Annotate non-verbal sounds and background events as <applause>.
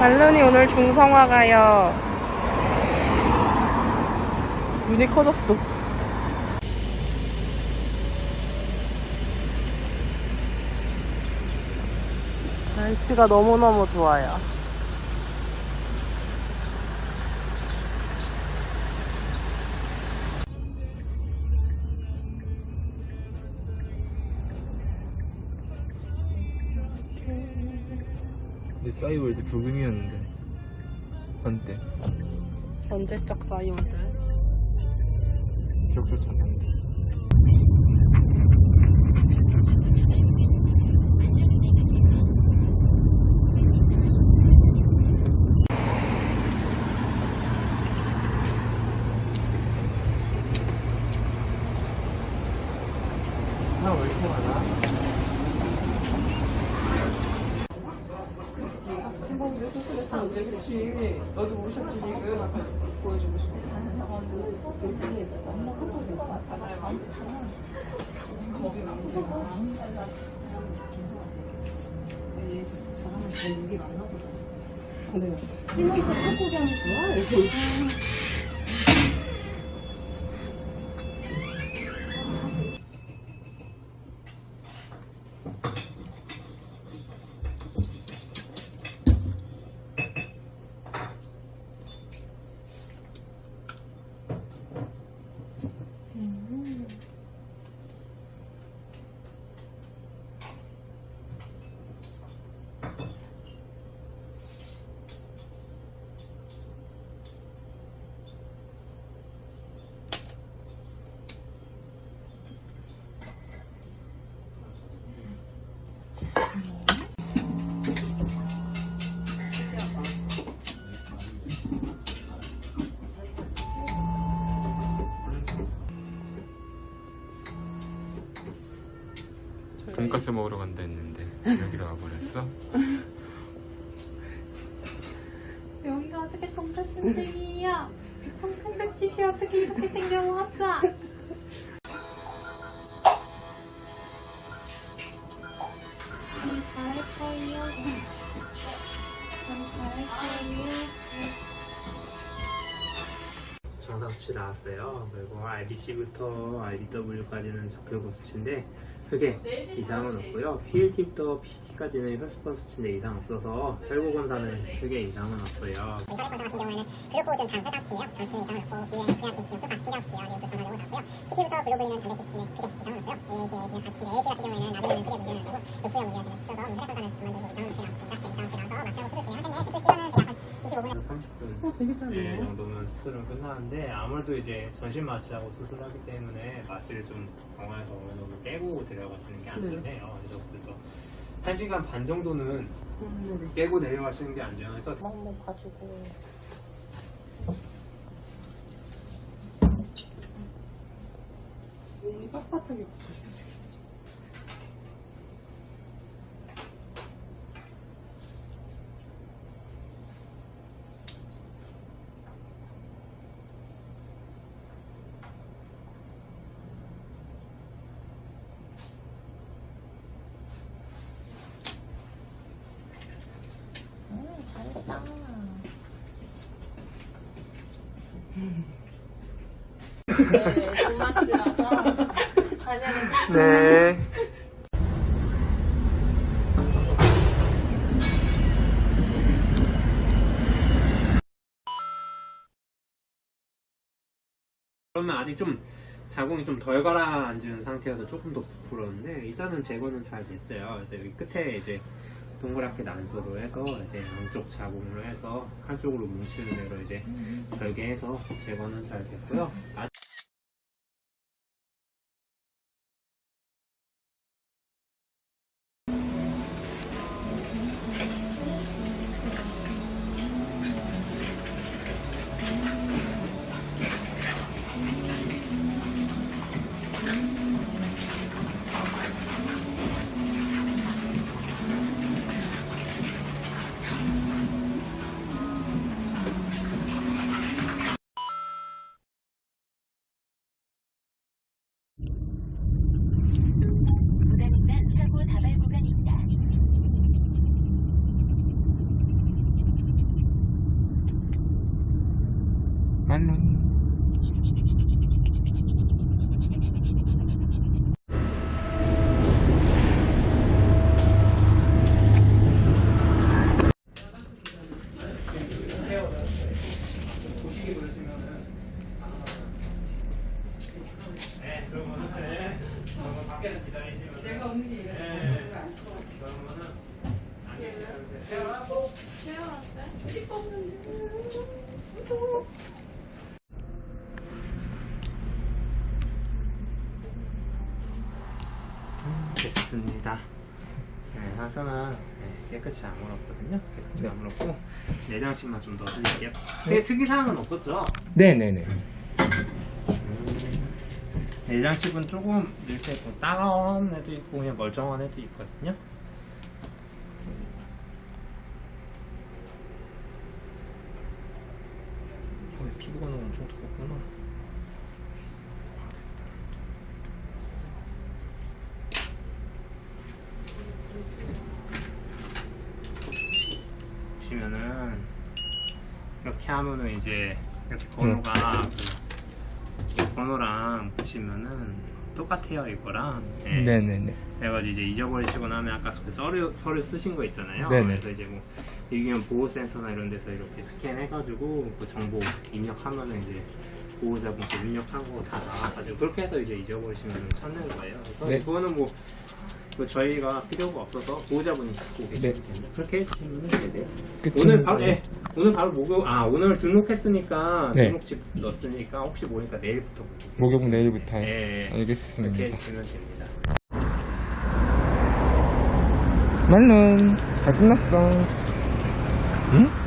말룬이 오늘 중성화 가요. 눈이 커졌어. 날씨가 너무너무 좋아요. 근데 싸이월드 부금이었는데 한때 언제적 사이월드? 기억조차 안 나는데 아왜 이렇게 많아? 어디 오셨지 지금? 보여주고 싶어. 돈가스 먹으러 간다 했는데 여기로 와버렸어? <laughs> 여기가 어떻게 돈까스 집이야? 돈까스 집이 어떻게 이렇게 생겨왔어? 수치 나왔어요. 그리고 RBC부터 RBW까지는 적혈구 수치인데 크게 이상은 없고요. PLT부터 PCT까지는 혈소판 수치인데 이상 없어서 혈구 검사는 크게 이상은 없어요. 혈액 검사 같은 경우에는 글루코즈는 당 혈당 수치네요. 당치는 이상은 없고 B에는 그냥 김치는 혈당 치료 수치와 이것도 전화되고 나고요. CT부터 글로불린은 단백 수치는 크게 이상은 없고요. AAD, 그냥 같이 AAD 같은 경우에는 나중에는 크게 문제는 안 되고 녹수형 문제가 되는 수쳐서 혈액 검사는 전반적으로 이상은 크게 없습니다. 이상은 크게 나와서 마취하고 수술 진행할 텐데 수술 시간 은 대략 한 25분 30분 어, 되게 짧네요. 예, 정도면 수술은 끝나는데 아무래도 이제 전신 마취하고 수술하기 때문에 마취를 좀 병원에서 어느 정도 깨고 데려가시는 게 안전해요. 그래서 그래서 1시간 반 정도는 깨고 내려가시는 게 안전해서 한번 봐주고. 몸이 빳빳하게 붙어 있어 지금. 네 그러면 아직 좀 자궁이 좀 덜 가라앉은 상태여서 조금 더 부풀었는데 일단은 제거는 잘 됐어요. 그래서 여기 끝에 이제 동그랗게 난소로 해서 이제 양쪽 자궁으로 해서 한쪽으로 뭉치는 대로 이제 절개해서 제거는 잘 됐고요. 밖에서 기다리시면 제가 음식 네. 그러면은 안 계시면 됐습니다. 네, 상처는 네, 깨끗이 안 물었거든요. 깨끗이 안 물었고 내장식만 좀 넣어드릴게요. 되게 특이사항은 없었죠? 네네네. 내장식은 조금 이렇게 뭐 따가운 애도 있고 그냥 멀쩡한 애도 있거든요. 어, 피부가 너무 엄청 두껍구나. 보시면은 이렇게 하면은 이제 이렇게 번호가 그 번호랑 보시면은 똑같아요 이거랑 네. 네네네. 그래가지고 이제 잊어버리시고 나면 아까 그 서류 서류 쓰신 거 있잖아요. 네네. 그래서 이제 뭐 의견 보호센터나 이런 데서 이렇게 스캔해가지고 그 정보 입력하면은 이제 보호자분 그 입력한 거다 나와가지고 그렇게 해서 이제 잊어버리시면 찾는 거예요. 그래서 네. 그거는 뭐, 뭐 저희가 필요가 없어서 보호자분이 갖고 계시면 네. 됩니다. 그렇게 해주시면 되세요. 끝은 오늘 바로 네. 예, 오늘 바로 목욕 아 오늘 등록했으니까 네. 등록집 넣었으니까 혹시 모르니까 내일부터 목욕 내일부터요? 예, 예. 알겠습니다. 그렇게 해주시면 됩니다. 말론 잘 끝났어. 응?